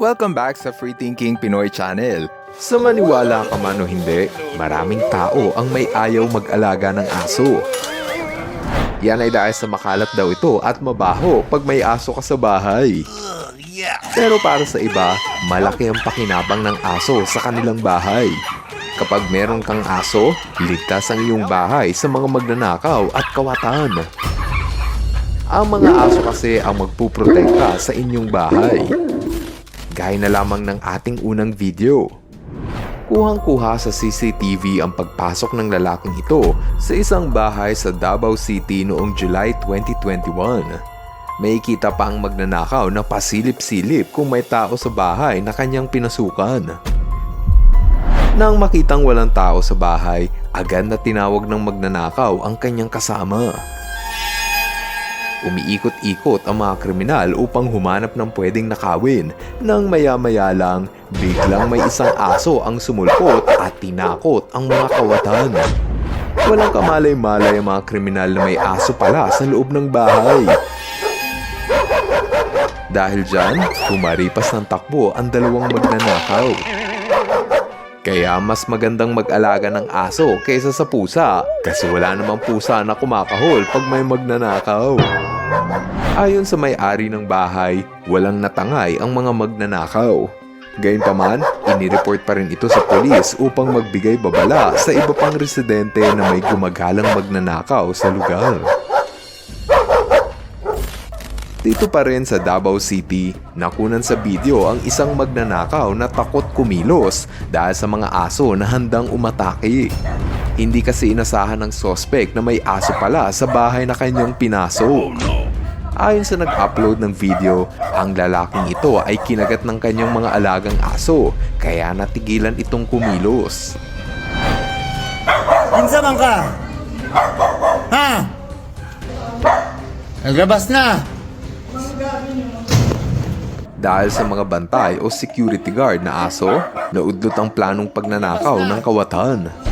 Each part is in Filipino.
Welcome back sa Free Thinking Pinoy Channel. Sa maniwala ka man o hindi, maraming tao ang may ayaw mag-alaga ng aso. Yan ay dahil sa makalat daw ito at mabaho pag may aso ka sa bahay. Pero para sa iba, malaki ang pakinabang ng aso sa kanilang bahay. Kapag meron kang aso, ligtas ang iyong bahay sa mga magnanakaw at kawatan. Ang mga aso kasi ang magpuprotekta sa inyong bahay. Gaya na lamang ng ating unang video. Kuhang-kuha sa CCTV ang pagpasok ng lalaking ito sa isang bahay sa Davao City noong July 2021. May kita pa ang magnanakaw na pasilip-silip kung may tao sa bahay na kanyang pinasukan. Nang makitang walang tao sa bahay, agad na tinawag ng magnanakaw ang kanyang kasama. Umiikot-ikot ang mga kriminal upang humanap ng pwedeng nakawin. Nang maya-maya lang, biglang may isang aso ang sumulpot at tinakot ang mga kawatan. Walang kamalay-malay ang mga kriminal na may aso pala sa loob ng bahay. Dahil dyan, kumaripas ng takbo ang dalawang magnanakaw. Kaya mas magandang mag-alaga ng aso kaysa sa pusa kasi wala namang pusa na kumakahol pag may magnanakaw. Ayon sa may-ari ng bahay, walang natangay ang mga magnanakaw. Gayunpaman, inireport pa rin ito sa polis upang magbigay babala sa iba pang residente na may gumagalang magnanakaw sa lugar. Dito pa rin sa Davao City, nakunan sa video ang isang magnanakaw na takot kumilos dahil sa mga aso na handang umatake. Hindi kasi inasahan ng sospek na may aso pala sa bahay na kanyang pinasok. Ayon sa nag-upload ng video, ang lalaking ito ay kinagat ng kanyang mga alagang aso kaya natigilan itong kumilos. Kinsa man ka? Ha? Naglabas na. Dahil sa mga bantay o security guard na aso, naudlot ang planong pagnanakaw ng kawatan.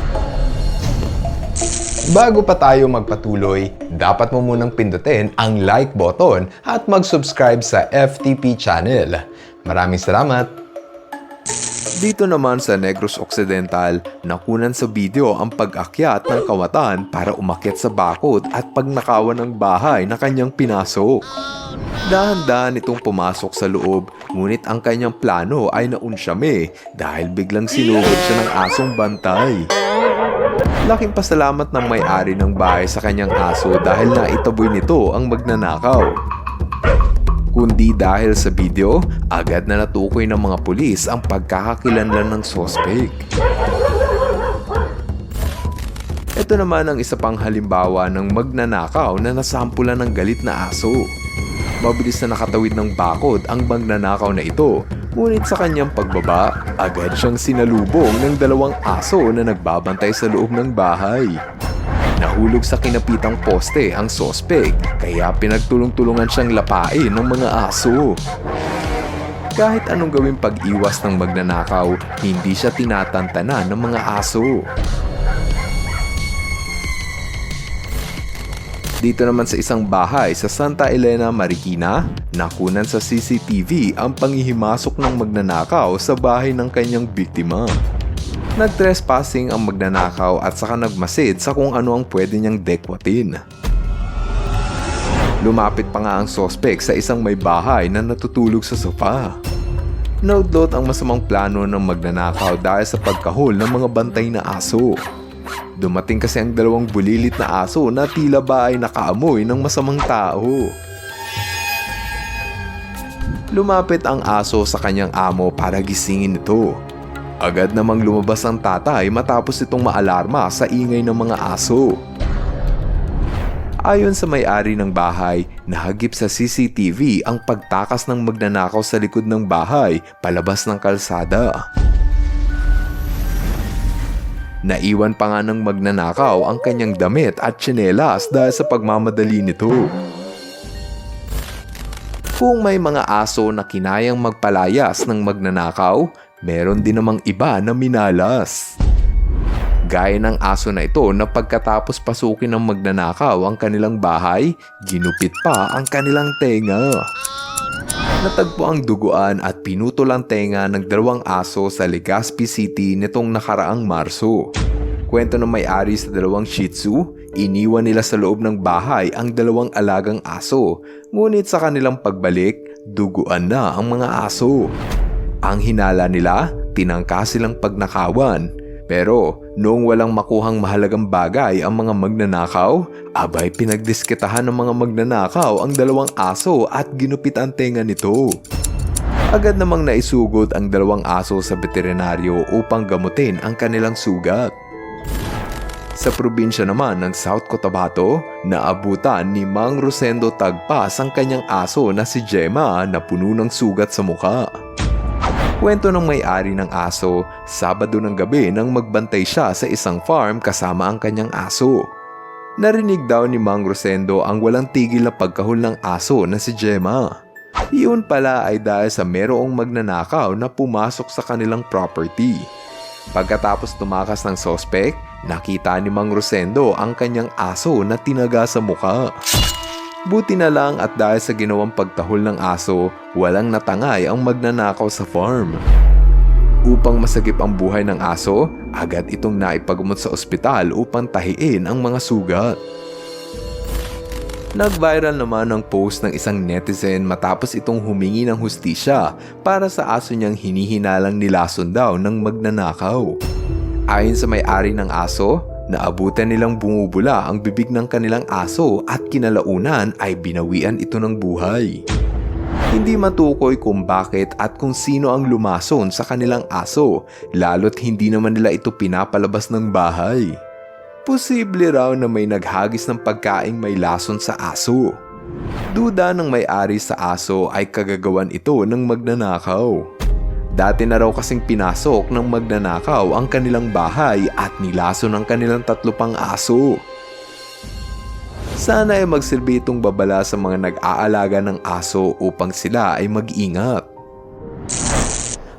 Bago pa tayo magpatuloy, dapat mo munang pindutin ang like button at mag-subscribe sa FTP channel. Maraming salamat! Dito naman sa Negros Occidental, nakunan sa video ang pag-akyat ng kawatan para umakyat sa bakod at pagnakawan ng bahay na kanyang pinasok. Dahan-dahan itong pumasok sa loob, ngunit ang kanyang plano ay naunsyame dahil biglang sinugod siya ng asong bantay. Laking pasalamat ng may-ari ng bahay sa kanyang aso dahil naitaboy nito ang magnanakaw. Kundi dahil sa video, agad na natukoy ng mga pulis ang pagkakakilanlan ng sospek. Ito naman ang isa pang halimbawa ng magnanakaw na nasampulan ng galit na aso. Mabilis na nakatawid ng bakod ang magnanakaw na ito, ngunit sa kanyang pagbaba, agad siyang sinalubong ng dalawang aso na nagbabantay sa loob ng bahay. Nahulog sa kinapitang poste ang sospek, kaya pinagtulong-tulungan siyang lapain ng mga aso. Kahit anong gawing pag-iwas ng magnanakaw, hindi siya tinatantanan ng mga aso. Dito naman sa isang bahay sa Santa Elena, Marikina, nakunan sa CCTV ang panghihimasok ng magnanakaw sa bahay ng kanyang biktima. Nag-trespassing ang magnanakaw at saka nagmasid sa kung ano ang pwede niyang dekwatin. Lumapit pa nga ang sospek sa isang may bahay na natutulog sa sofa. Naudlot ang masamang plano ng magnanakaw dahil sa pagkahol ng mga bantay na aso. Dumating kasi ang dalawang bulilit na aso na tila ba ay nakaamoy ng masamang tao. Lumapit ang aso sa kanyang amo para gisingin ito. Agad namang lumabas ang tatay matapos itong maalarma sa ingay ng mga aso. Ayon sa may-ari ng bahay, nahagip sa CCTV ang pagtakas ng magnanakaw sa likod ng bahay palabas ng kalsada. Naiwan pa nga ng magnanakaw ang kanyang damit at tsinelas dahil sa pagmamadali nito. Kung may mga aso na kinayang magpalayas ng magnanakaw, meron din namang iba na minalas. Gaya ng aso na ito na pagkatapos pasukin ng magnanakaw ang kanilang bahay, ginupit pa ang kanilang tenga. Natagpo ang duguan at pinutol ang tenga ng dalawang aso sa Legazpi City nitong nakaraang Marso. Kwento ng may-ari sa dalawang Shih Tzu, iniwan nila sa loob ng bahay ang dalawang alagang aso, ngunit sa kanilang pagbalik, duguan na ang mga aso. Ang hinala nila, tinangka silang pagnakawan. Pero noong walang makuhang mahalagang bagay ang mga magnanakaw, abay pinagdisketahan ng mga magnanakaw ang dalawang aso at ginupit ang tenga nito. Agad namang naisugod ang dalawang aso sa veterinaryo upang gamutin ang kanilang sugat. Sa probinsya naman ng South Cotabato, naabutan ni Mang Rosendo Tagpas ang kanyang aso na si Gemma na puno ng sugat sa mukha. Kwento ng may-ari ng aso, Sabado ng gabi nang magbantay siya sa isang farm kasama ang kanyang aso. Narinig daw ni Mang Rosendo ang walang tigil na pagkahol ng aso na si Gemma. Iyon pala ay dahil sa merong magnanakaw na pumasok sa kanilang property. Pagkatapos tumakas ng sospek, nakita ni Mang Rosendo ang kanyang aso na tinaga sa mukha. Buti na lang at dahil sa ginawang pagtahol ng aso, walang natangay ang magnanakaw sa farm. Upang masagip ang buhay ng aso, agad itong naipagumot sa ospital upang tahiin ang mga sugat. Nag-viral naman ang post ng isang netizen matapos itong humingi ng hustisya para sa aso niyang hinihinalang nilason daw ng magnanakaw. Ayon sa may-ari ng aso, naabutan nilang bumubula ang bibig ng kanilang aso at kinalaunan ay binawian ito ng buhay. Hindi matukoy kung bakit at kung sino ang lumason sa kanilang aso, lalo't hindi naman nila ito pinapalabas ng bahay. Posible raw na may naghagis ng pagkaing may lason sa aso. Duda ng may-ari sa aso ay kagagawan ito ng magnanakaw. Dati na raw kasing pinasok ng magnanakaw ang kanilang bahay at nilason ang kanilang tatlo pang aso. Sana ay magsilbi itong babala sa mga nag-aalaga ng aso upang sila ay mag-ingat.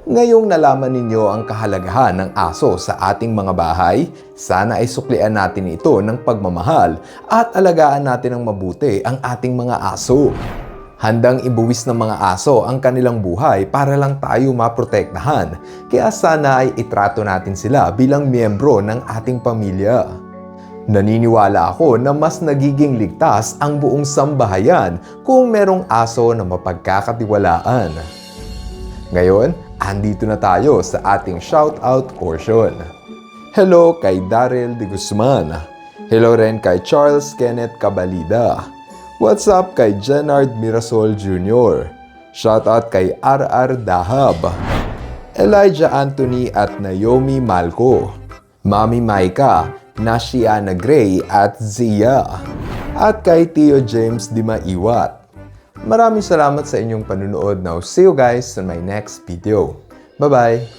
Ngayong nalaman ninyo ang kahalagahan ng aso sa ating mga bahay, sana ay suklian natin ito ng pagmamahal at alagaan natin ng mabuti ang ating mga aso. Handang ibuwis ng mga aso ang kanilang buhay para lang tayo maprotektahan, kaya sana ay itrato natin sila bilang miyembro ng ating pamilya. Naniniwala ako na mas nagiging ligtas ang buong sambahayan kung merong aso na mapagkakatiwalaan. Ngayon, andito na tayo sa ating shoutout portion. Hello kay Daryl de Guzman. Hello rin kay Charles Kenneth Cabalida. What's up kay Jenard Mirasol Jr. Shoutout kay RR Dahab. Elijah Anthony at Naomi Malco. Mami Maika, Nashiana Gray at Zia. At kay Tio James Dimaiwat. Maraming salamat sa inyong panunood. Now, see you guys on my next video. Bye-bye!